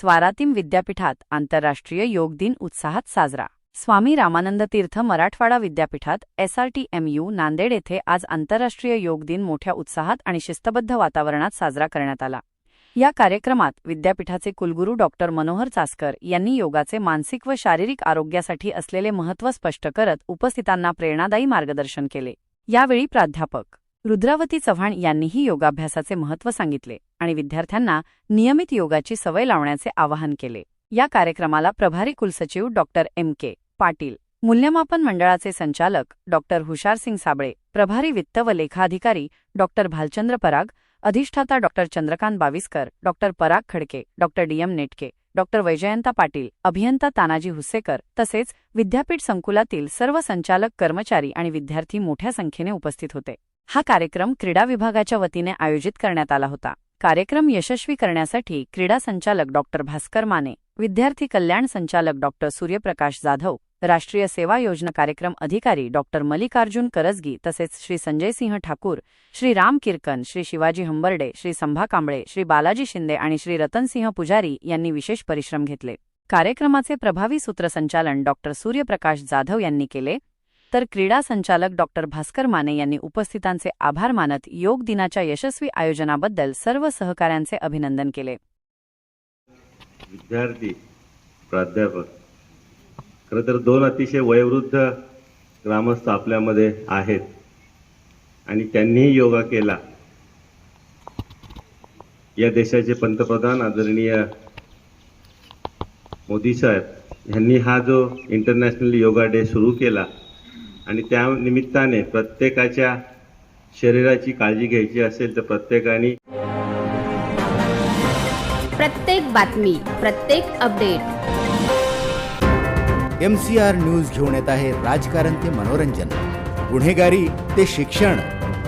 स्वारातीम विद्यापीठात आंतरराष्ट्रीय योग दिन उत्साहात साजरा. स्वामी रामानंद तीर्थ मराठवाडा विद्यापीठात एसआरटीएमयू नांदेड येथे आज आंतरराष्ट्रीय योग दिन मोठ्या उत्साहात आणि शिस्तबद्ध वातावरणात साजरा करण्यात आला. या कार्यक्रमात विद्यापीठाचे कुलगुरू डॉक्टर मनोहर चासकर यांनी योगाचे मानसिक व शारीरिक आरोग्यासाठी असलेले महत्त्व स्पष्ट करत उपस्थितांना प्रेरणादायी मार्गदर्शन केले. यावेळी प्राध्यापक रुद्रावती चव्हाण यांनीही योगाभ्यासाचे महत्त्व सांगितले आणि विद्यार्थ्यांना नियमित योगाची सवय लावण्याचे आवाहन केले. या कार्यक्रमाला प्रभारी कुलसचिव डॉक्टर एम. के. पाटील मूल्यमापन मंडळाचे संचालक डॉक्टर हुशारसिंग साबळे प्रभारी वित्त व लेखाधिकारी डॉक्टर भालचंद्र पराग अधिष्ठाता doctor Chandrakant Baviskar doctor Parag Khadke doctor DM Netke doctor Vaijayanta Patil अभियंता तानाजी हुसेकर तसेच विद्यापीठ संकुलातील सर्व संचालक कर्मचारी आणि विद्यार्थी मोठ्या संख्येने उपस्थित होते. हा कार्यक्रम क्रीडा विभागाच्या वतीने आयोजित करण्यात आला होता. कार्यक्रम यशस्वी करण्यासाठी क्रीडा संचालक डॉक्टर भास्कर माने विद्यार्थी कल्याण संचालक डॉक्टर सूर्यप्रकाश जाधव राष्ट्रीय सेवा योजना कार्यक्रम अधिकारी डॉक्टर मल्लिकार्जुन करजगी तसेच श्री संजय सिंह ठाकूर श्री राम किरकन श्री शिवाजी हंबर्डे श्री संभा कांबळे श्री बालाजी शिंदे आणि श्री रतनसिंह पुजारी यांनी विशेष परिश्रम घेतले. कार्यक्रमाचे प्रभावी सूत्रसंचालन डॉक्टर सूर्यप्रकाश जाधव यांनी केले. तर क्रीडा संचालक डॉक्टर भास्कर माने यांनी उपस्थितांचे आभार मानत योग दिनाच्या यशस्वी आयोजनाबद्दल सर्व सहकाऱ्यांचे अभिनंदन केले. विद्यार्थी प्राध्यापक खरं तर दोन अतिशय वयोवृद्ध ग्रामस्थ आपल्यामध्ये आहेत आणि त्यांनीही योगा केला. या देशाचे पंतप्रधान आदरणीय मोदी साहेब यांनी हा जो इंटरनॅशनल योगा डे सुरू केला आणि त्या निमित्ताने प्रत्येकाच्या शरीराची काळजी घ्यायची असेल तर प्रत्येकाने प्रत्येक बातमी प्रत्येक update. M C R news घेऊन येत आहे राजकारण ते मनोरंजन. गुन्हेगारी ते शिक्षण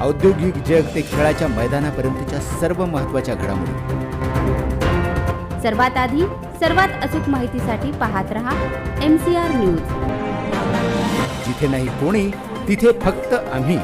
औद्योगिक जग ते खेळाच्या मैदानापर्यंतच्या सर्व महत्त्वाच्या घडामोडी. सर्वात आधी सर्वात अचूक माहितीसाठी पाहत रहा एम सी आर न्यूज जिथे नाही कोणी तिथे फक्त आम्ही.